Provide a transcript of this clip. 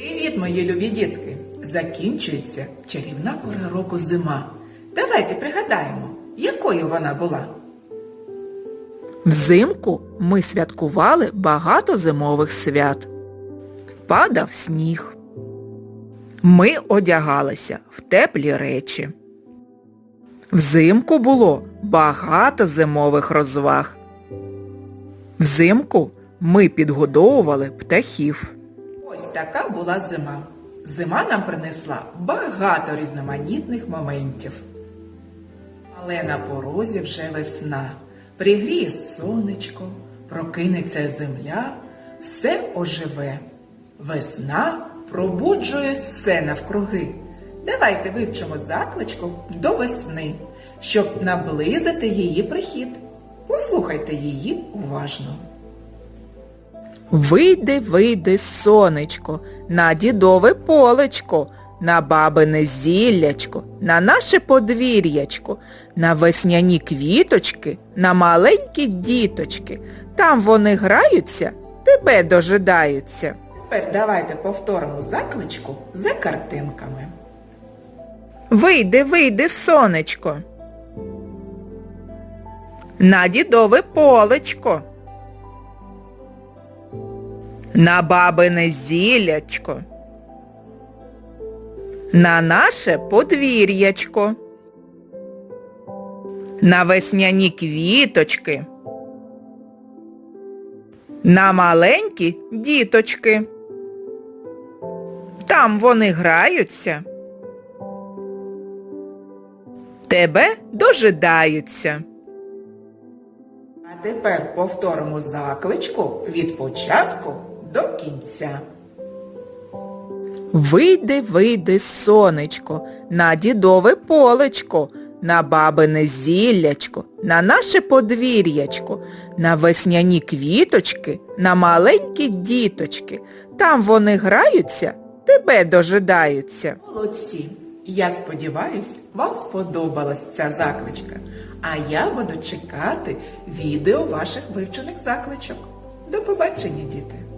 Привіт, мої любі дітки! Закінчується чарівна пора року зима. Давайте пригадаємо, якою вона була. Взимку ми святкували багато зимових свят. Падав сніг. Ми одягалися в теплі речі. Взимку було багато зимових розваг. Взимку ми підгодовували птахів. Така була зима. Зима нам принесла багато різноманітних моментів. Але на порозі вже весна. Пригріє сонечко, прокинеться земля, все оживе. Весна пробуджує все навкруги. Давайте вивчимо закличку до весни, щоб наблизити її прихід. Послухайте її уважно. Вийди, вийди, сонечко, на дідове полечко, на бабине зіллячко, на наше подвір'ячко, на весняні квіточки, на маленькі діточки. Там вони граються, тебе дожидаються. Тепер давайте повторимо закличку за картинками. Вийди, вийди, сонечко. На дідове полечко. На бабине зілячко. На наше подвір'ячко. На весняні квіточки. На маленькі діточки. Там вони граються тебе дожидаються. А тепер повторимо закличку від початку до кінця. Вийди, вийди, сонечко, на дідове полечко, на бабине зіллячко, на наше подвір'ячко, на весняні квіточки, на маленькі діточки. Там вони граються, тебе дожидаються. Молодці! Я сподіваюсь, вам сподобалась ця закличка. А я буду чекати відео ваших вивчених закличок. До побачення, діти!